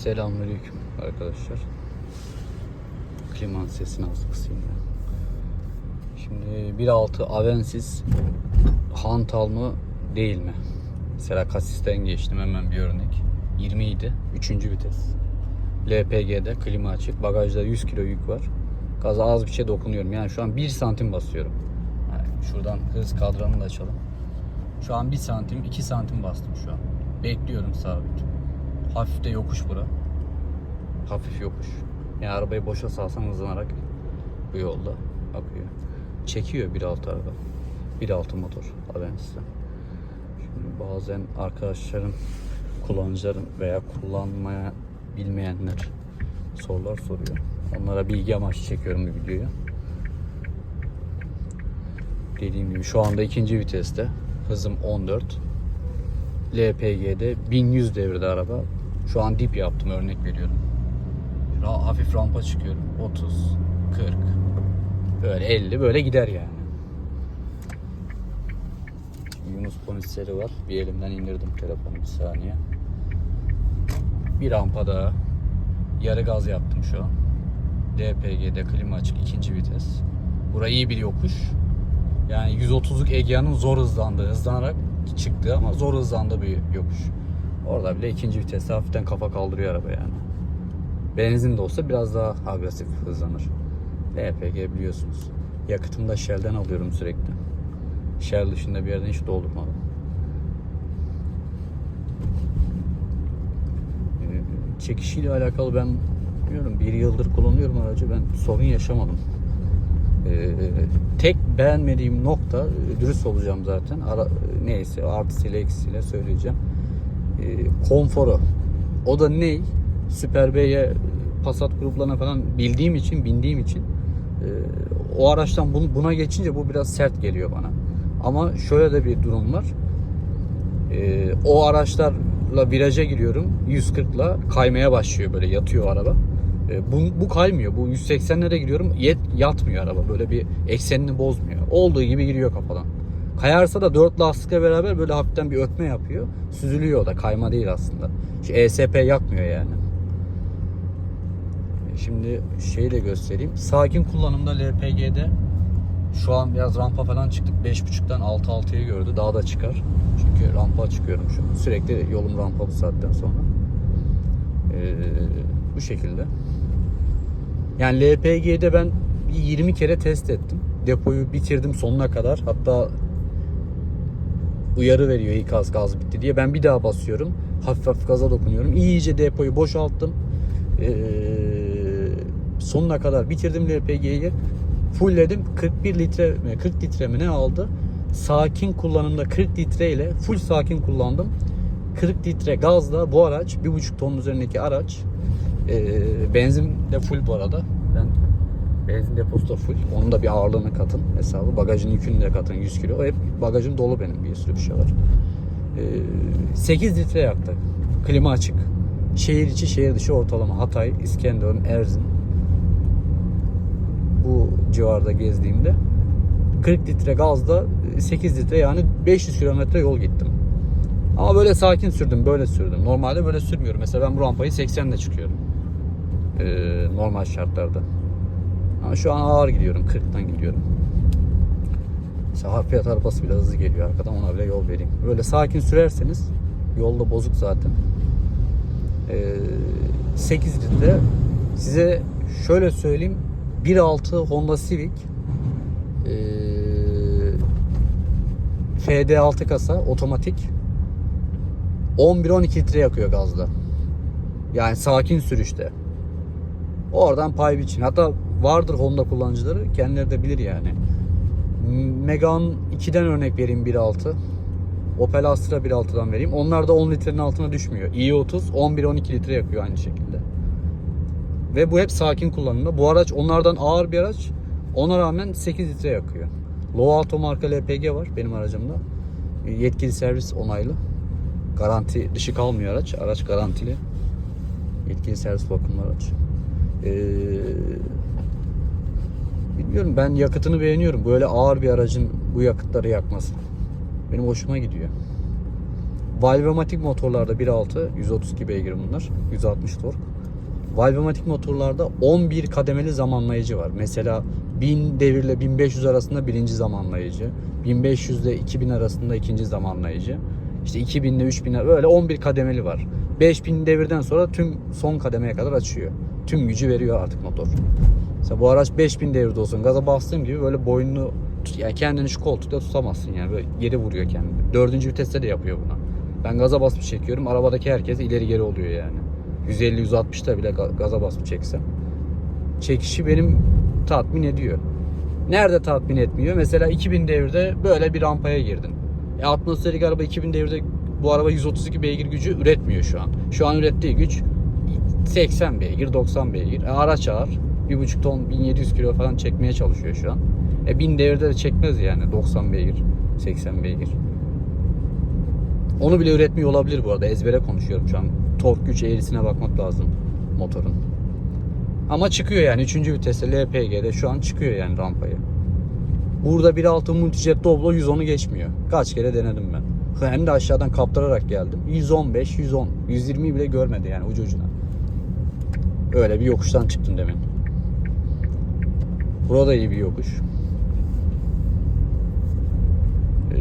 Selamünaleyküm arkadaşlar. Klimanın sesini az kısayım ya. Şimdi 1.6 Avensis Hantal mı değil mi? Mesela Casis'ten geçtim hemen bir örnek. 20 idi. 3. vites. LPG'de klima açık. Bagajda 100 kilo yük var. Gaza az bir şey dokunuyorum. Yani şu an 1 santim basıyorum. Yani şuradan hız kadranını da açalım. Şu an 1 santim 2 santim bastım şu an. Bekliyorum sabit. Hafif de yokuş bura. Hafif yokuş. Yani arabayı boşa salsam hızlanarak bu yolda akıyor. Çekiyor 1.6 araba. 1.6 motor Aventis'ten. Şimdi bazen arkadaşlarım, kullanıcıların veya kullanmaya bilmeyenler sorular soruyor. Onlara bilgi amaçlı çekiyorum bu videoyu. Dediğim gibi şu anda ikinci viteste. Hızım 14. LPG'de 1100 devirde araba. Şu an dip yaptım örnek veriyorum. Ra hafif rampa çıkıyorum. 30, 40, böyle 50 böyle gider yani. Yunus polisleri var. Bir elimden indirdim telefonu bir saniye. Bir rampa daha. Yarı gaz yaptım şu an. DPG'de klima açık ikinci vites. Burayı iyi bir yokuş. Yani 130'luk Egea'nın zor hızlandığı, hızlanarak çıktı ama zor hızlandığı bir yokuş. Orada bile ikinci viteste hafiften kafa kaldırıyor araba yani. Benzin de olsa biraz daha agresif hızlanır. LPG biliyorsunuz. Yakıtımı da Shell'den alıyorum sürekli. Shell dışında bir yerden hiç doldurmadım. Ee, Çekişiyle alakalı ben bilmiyorum bir yıldır kullanıyorum aracı ben sorun yaşamadım. Ee, tek beğenmediğim nokta dürüst olacağım zaten. Ara, neyse artısıyla eksisiyle söyleyeceğim. Ee, konforu. O da ne? Super B'ye Passat gruplarına falan bildiğim için, bindiğim için e, o araçtan buna geçince bu biraz sert geliyor bana. Ama şöyle de bir durum var. E, o araçlarla viraja giriyorum. 140'la kaymaya başlıyor böyle yatıyor araba. E, bu, bu kaymıyor. Bu 180'lere giriyorum. Yet, yatmıyor araba. Böyle bir eksenini bozmuyor. Olduğu gibi giriyor kafadan. Kayarsa da 4 lastikle beraber böyle hafiften bir ötme yapıyor. Süzülüyor da. Kayma değil aslında. Şu ESP yakmıyor yani. Şimdi şeyi de göstereyim. Sakin kullanımda LPG'de şu an biraz rampa falan çıktık. 5.5'tan 6.6'ya gördü. Daha da çıkar. Çünkü rampa çıkıyorum şu an. Sürekli yolum rampa bu saatten sonra. Ee, bu şekilde. Yani LPG'de ben bir 20 kere test ettim. Depoyu bitirdim sonuna kadar. Hatta uyarı veriyor ikaz gaz bitti diye. Ben bir daha basıyorum. Hafif hafif gaza dokunuyorum. İyice depoyu boşalttım. Ee, sonuna kadar bitirdim LPG'yi. Fullledim. 41 litre mi 40 litre mi ne aldı? Sakin kullanımda 40 litre ile full sakin kullandım. 40 litre gazla bu araç 1.5 ton üzerindeki araç ee, benzin de full bu arada. Ben benzin deposu da full. Onun da bir ağırlığını katın hesabı. Bagajın yükünü de katın 100 kilo. Hep bagajım dolu benim bir sürü bir şey var. Ee, 8 litre yaktı. Klima açık. Şehir içi şehir dışı ortalama. Hatay, İskenderun, Erzin. Bu civarda gezdiğimde 40 litre gazda 8 litre yani 500 kilometre yol gittim. Ama böyle sakin sürdüm, böyle sürdüm. Normalde böyle sürmüyorum. Mesela ben bu rampayı 80 ile çıkıyorum. Ee, normal şartlarda. Ama şu an ağır gidiyorum, 40'tan gidiyorum. İşte harfiyat arabası bile hızlı geliyor arkadan ona bile yol vereyim. Böyle sakin sürerseniz yolda bozuk zaten. Ee, 8 litre size şöyle söyleyeyim 1.6 Honda Civic ee, FD6 kasa otomatik 11-12 litre yakıyor gazda. Yani sakin sürüşte. Oradan pay biçin. Hatta vardır Honda kullanıcıları. Kendileri de bilir yani. Megane 2'den örnek vereyim 1.6. Opel Astra 1.6'dan vereyim. Onlar da 10 litrenin altına düşmüyor. i30 11-12 litre yakıyor aynı şekilde. Ve bu hep sakin kullanımda. Bu araç onlardan ağır bir araç. Ona rağmen 8 litre yakıyor. Low Auto marka LPG var benim aracımda. Yetkili servis onaylı. Garanti dışı kalmıyor araç. Araç garantili. Yetkili servis bakımlı araç. Ee, bilmiyorum ben yakıtını beğeniyorum. Böyle ağır bir aracın bu yakıtları yakması. Benim hoşuma gidiyor. Valvematik motorlarda 1.6 132 beygir bunlar. 160 tork. Valvematik motorlarda 11 kademeli zamanlayıcı var. Mesela 1000 devirle 1500 arasında birinci zamanlayıcı. 1500 ile 2000 arasında ikinci zamanlayıcı. İşte 2000 ile 3000 'e böyle 11 kademeli var. 5000 devirden sonra tüm son kademeye kadar açıyor. Tüm gücü veriyor artık motor. Mesela bu araç 5000 devirde olsun gaza bastığım gibi böyle boynunu yani kendini şu koltukta tutamazsın yani böyle geri vuruyor kendini. Dördüncü viteste de yapıyor bunu. Ben gaza basıp çekiyorum arabadaki herkes ileri geri oluyor yani. 150-160'da bile ga- gaza basıp çeksem. Çekişi benim tatmin ediyor. Nerede tatmin etmiyor? Mesela 2000 devirde böyle bir rampaya girdin. E, atmosferik araba 2000 devirde bu araba 132 beygir gücü üretmiyor şu an. Şu an ürettiği güç 80 beygir, 90 beygir. E, araç ağır. 1,5 ton 1700 kilo falan çekmeye çalışıyor şu an. E 1000 devirde de çekmez yani 90 beygir, 80 beygir. Onu bile üretmiyor olabilir bu arada. Ezbere konuşuyorum şu an. Tork güç eğrisine bakmak lazım motorun. Ama çıkıyor yani 3. viteste LPG'de şu an çıkıyor yani rampayı. Burada 1.6 Multijet Doblo 110'u geçmiyor. Kaç kere denedim ben. Hem de aşağıdan kaptırarak geldim. 115, 110, 120 bile görmedi yani ucu ucuna. Öyle bir yokuştan çıktım demin. Burada iyi bir yokuş. Ee,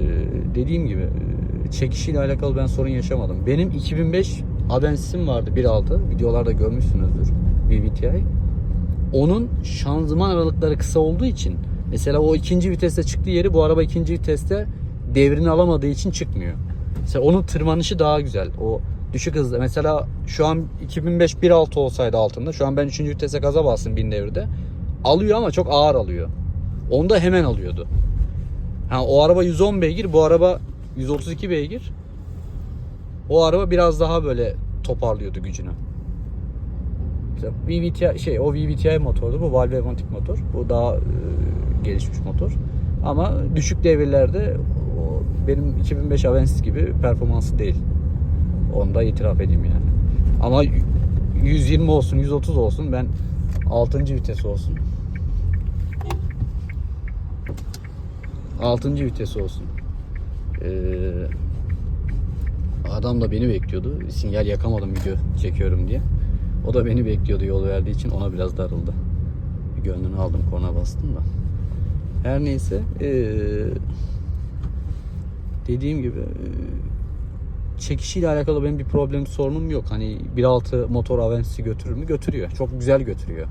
dediğim gibi e, çekişiyle alakalı ben sorun yaşamadım. Benim 2005 Avensisim vardı 1.6. Videolarda görmüşsünüzdür. VVTi. Onun şanzıman aralıkları kısa olduğu için mesela o ikinci viteste çıktığı yeri bu araba ikinci viteste devrini alamadığı için çıkmıyor. Mesela onun tırmanışı daha güzel. O düşük hızda. Mesela şu an 2005 1.6 olsaydı altında. Şu an ben 3. vitese gaza bastım 1000 devirde. Alıyor ama çok ağır alıyor. Onda hemen alıyordu. Ha, o araba 110 beygir, bu araba 132 beygir. O araba biraz daha böyle toparlıyordu gücünü. Mesela VVTi şey o VVTi motordu. Bu Valve-matik motor. Bu daha e, gelişmiş motor. Ama düşük devirlerde o benim 2005 Avensis gibi performansı değil. Onu da itiraf edeyim yani. Ama 120 olsun, 130 olsun ben 6. vites olsun. 6. vites olsun. Ee, adam da beni bekliyordu. Sinyal yakamadım video çekiyorum diye. O da beni bekliyordu yol verdiği için ona biraz darıldı. Gönlünü aldım korna bastım da. Her neyse ee, dediğim gibi ee, çekişiyle alakalı benim bir problem sorunum yok. Hani 1.6 motor Avens'i götürür mü? Götürüyor. Çok güzel götürüyor.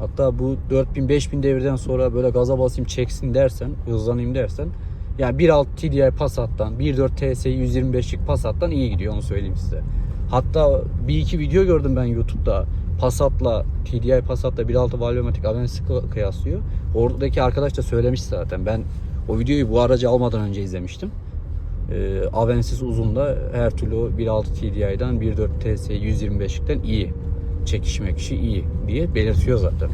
Hatta bu 4000 5000 devirden sonra böyle gaza basayım çeksin dersen, hızlanayım dersen yani 1.6 TDI Passat'tan 1.4 TSI 125'lik Passat'tan iyi gidiyor onu söyleyeyim size. Hatta bir iki video gördüm ben YouTube'da. Passat'la TDI Passat'la 1.6 Valvomatic Avens'i kı- kıyaslıyor. Oradaki arkadaş da söylemiş zaten. Ben o videoyu bu aracı almadan önce izlemiştim. Ee, Avensis uzun da her türlü o 1.6 TDI'den 1.4 TSI 125'likten iyi. Çekiş mekişi iyi diye belirtiyor zaten.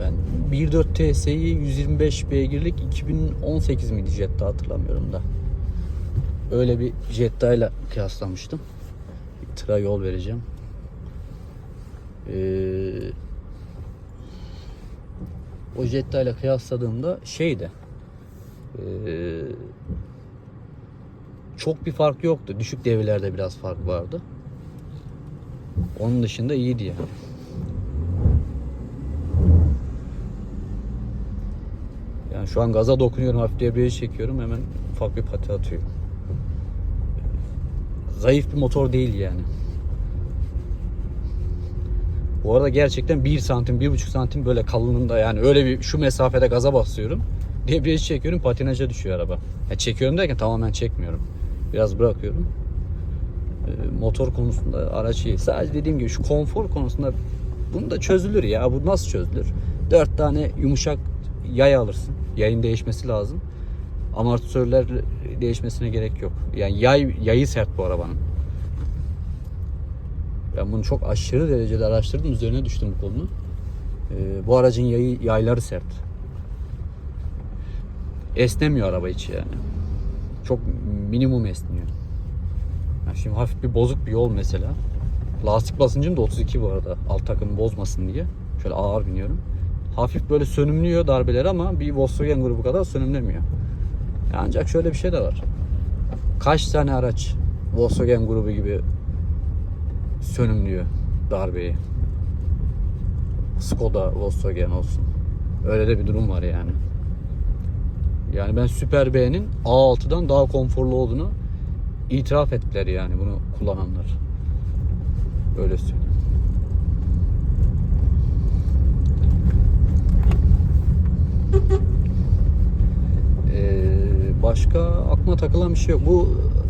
Ben 1.4 TSI'yi 125 beygirlik 2018 miydi Jetta hatırlamıyorum da. Öyle bir Jetta ile kıyaslamıştım. Bir tıra yol vereceğim. Ee, o Jetta ile kıyasladığımda şeydi. Ee, çok bir fark yoktu. Düşük devirlerde biraz fark vardı. Onun dışında iyiydi yani. Yani şu an gaza dokunuyorum, hafif debriyajı çekiyorum hemen ufak bir pati atıyor. Zayıf bir motor değil yani. Bu arada gerçekten 1 santim, 1,5 santim böyle kalınlığında yani öyle bir şu mesafede gaza basıyorum. Debriyajı çekiyorum patinaja düşüyor araba. Ya çekiyorum derken tamamen çekmiyorum. Biraz bırakıyorum. Ee, motor konusunda araç iyi. Sadece dediğim gibi şu konfor konusunda bunu da çözülür ya. Bu nasıl çözülür? 4 tane yumuşak yay alırsın. Yayın değişmesi lazım. Amortisörler değişmesine gerek yok. Yani yay yayı sert bu arabanın. Ben bunu çok aşırı derecede araştırdım. Üzerine düştüm bu konunun. Ee, bu aracın yayı, yayları sert. Esnemiyor araba içi yani. Çok minimum esniyor. Yani şimdi hafif bir bozuk bir yol mesela. Lastik basıncım da 32 bu arada. Alt takımı bozmasın diye. Şöyle ağır biniyorum. Hafif böyle sönümlüyor darbeleri ama bir Volkswagen grubu kadar sönümlemiyor. Ancak şöyle bir şey de var. Kaç tane araç Volkswagen grubu gibi sönümlüyor darbeyi. Skoda, Volkswagen olsun. Öyle de bir durum var yani. Yani ben Super B'nin A6'dan daha konforlu olduğunu itiraf ettiler yani bunu kullananlar. Öyle söyleyeyim. Ee, başka aklıma takılan bir şey yok. Bu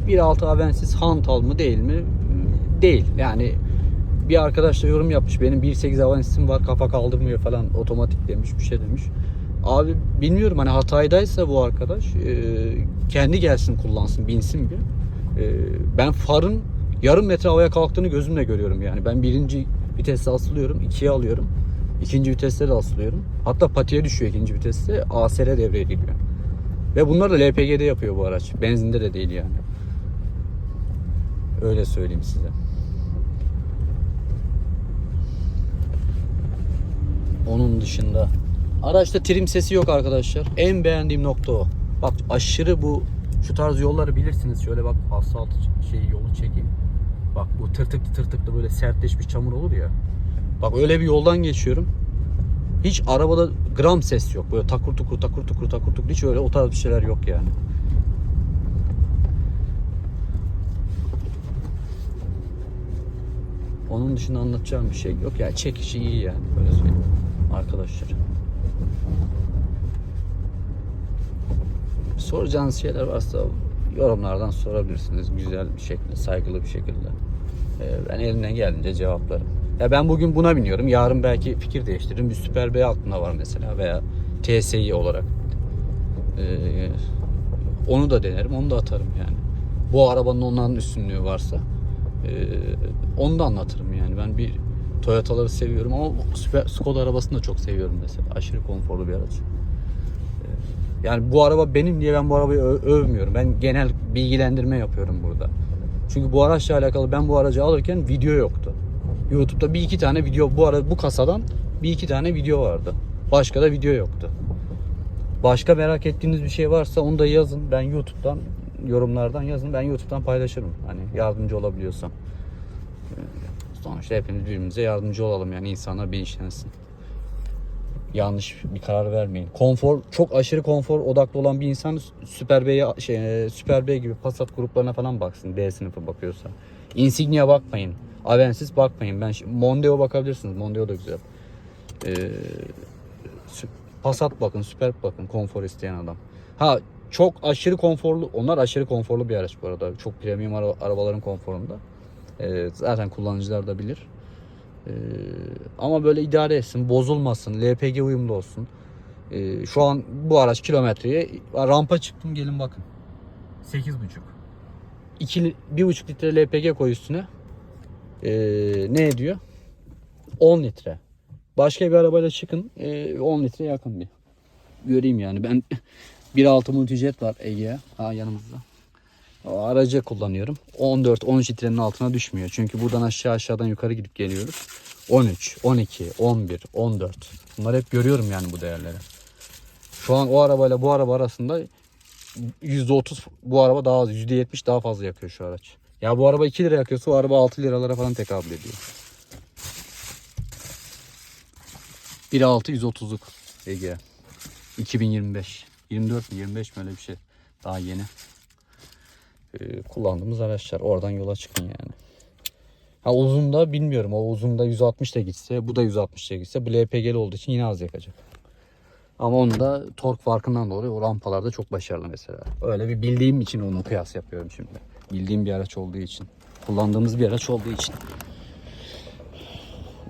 1.6 Avensis Hantal mı değil mi? Değil. Yani bir arkadaş da yorum yapmış. Benim 1.8 Avensis'im var kafa kaldırmıyor falan otomatik demiş bir şey demiş. Abi bilmiyorum hani Hatay'daysa bu arkadaş e, kendi gelsin kullansın binsin bir. E, ben farın yarım metre havaya kalktığını gözümle görüyorum yani. Ben birinci viteste asılıyorum, ikiye alıyorum. ikinci viteste de asılıyorum. Hatta patiye düşüyor ikinci viteste. ASR devreye giriyor. Ve bunlar da LPG'de yapıyor bu araç. Benzinde de değil yani. Öyle söyleyeyim size. Onun dışında araçta trim sesi yok arkadaşlar. En beğendiğim nokta o. Bak aşırı bu şu tarz yolları bilirsiniz. Şöyle bak asfalt şeyi yolu çekeyim. Bak bu tırtıklı tırtıklı böyle sertleşmiş çamur olur ya. Bak öyle bir yoldan geçiyorum. Hiç arabada gram ses yok. Böyle takur tukur takur tukur takur tukur hiç öyle o tarz bir şeyler yok yani. Onun dışında anlatacağım bir şey yok. Ya çekişi iyi yani böyle söyleyeyim arkadaşlar. Soracağınız şeyler varsa yorumlardan sorabilirsiniz. Güzel bir şekilde, saygılı bir şekilde. Ee, Ben elimden geldiğince cevaplarım. Ya ben bugün buna biniyorum. Yarın belki fikir değiştiririm. Bir Süper B aklımda var mesela veya TSI olarak. Ee, onu da denerim, onu da atarım yani. Bu arabanın onların üstünlüğü varsa ee, onu da anlatırım yani. Ben bir Toyota'ları seviyorum ama Skoda arabasını da çok seviyorum mesela. Aşırı konforlu bir araç. Yani bu araba benim diye ben bu arabayı övmüyorum. Ben genel bilgilendirme yapıyorum burada. Çünkü bu araçla alakalı ben bu aracı alırken video yoktu. YouTube'da bir iki tane video bu ara bu kasadan bir iki tane video vardı. Başka da video yoktu. Başka merak ettiğiniz bir şey varsa onu da yazın. Ben YouTube'dan yorumlardan yazın. Ben YouTube'dan paylaşırım. Hani yardımcı olabiliyorsam. Sonuçta hepimiz birbirimize yardımcı olalım yani insanlar bilinçlensin. Yanlış bir karar vermeyin. Konfor çok aşırı konfor odaklı olan bir insan Super B'ye şey Super B gibi Passat gruplarına falan baksın. D sınıfı bakıyorsa. Insignia bakmayın. Avensis bakmayın. Ben Mondeo bakabilirsiniz. Mondeo da güzel. Ee, Passat bakın, Superb bakın konfor isteyen adam. Ha çok aşırı konforlu, onlar aşırı konforlu bir araç bu arada. Çok premium ara- arabaların konforunda. Ee, zaten kullanıcılar da bilir. Ee, ama böyle idare etsin, bozulmasın, LPG uyumlu olsun. Ee, şu an bu araç kilometreye rampa çıktım gelin bakın. 8,5. 2 1,5 litre LPG koy üstüne. Ee, ne ediyor? 10 litre. Başka bir arabayla çıkın e, 10 litre yakın bir. Göreyim yani ben 1.6 multijet var Ege'ye. Ha yanımızda. O aracı kullanıyorum. 14-13 litrenin altına düşmüyor. Çünkü buradan aşağı aşağıdan yukarı gidip geliyoruz. 13, 12, 11, 14. Bunları hep görüyorum yani bu değerleri. Şu an o arabayla bu araba arasında %30 bu araba daha az, %70 daha fazla yakıyor şu araç. Ya bu araba 2 lira yakıyorsa o araba 6 liralara falan tekabül ediyor. 1.6 130'luk Ege. 2025. 24 mi 25 mi öyle bir şey. Daha yeni. Ee, kullandığımız araçlar. Oradan yola çıkın yani. Ha uzunda bilmiyorum. O uzunda 160 da gitse, bu da 160 da gitse bu LPG'li olduğu için yine az yakacak. Ama onun da tork farkından dolayı o rampalarda çok başarılı mesela. Öyle bir bildiğim için onu kıyas yapıyorum şimdi. Bildiğim bir araç olduğu için. Kullandığımız bir araç olduğu için.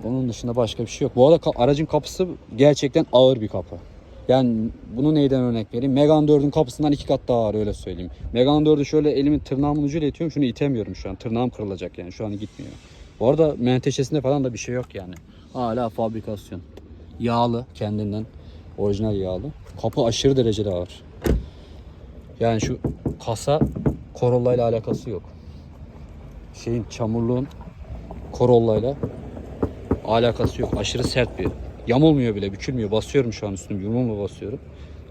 Onun dışında başka bir şey yok. Bu arada aracın kapısı gerçekten ağır bir kapı. Yani bunu neyden örnek vereyim? Megane 4'ün kapısından iki kat daha ağır öyle söyleyeyim. Megane 4'ü şöyle elimin tırnağımın ucuyla itiyorum. Şunu itemiyorum şu an. Tırnağım kırılacak yani. Şu an gitmiyor. Bu arada menteşesinde falan da bir şey yok yani. Hala fabrikasyon. Yağlı kendinden. Orijinal yağlı. Kapı aşırı derecede ağır. Yani şu kasa Corolla ile alakası yok. Şeyin çamurluğun Corolla ile alakası yok. Aşırı sert bir. Yamulmuyor bile, bükülmüyor. Basıyorum şu an üstüne, yumruğumla basıyorum.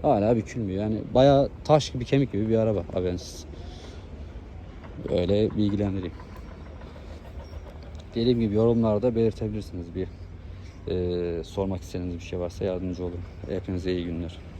Hala bükülmüyor. Yani bayağı taş gibi kemik gibi bir araba haberiniz. Öyle bilgilendireyim. Dediğim gibi yorumlarda belirtebilirsiniz bir e, sormak istediğiniz bir şey varsa yardımcı olurum. Hepinize iyi günler.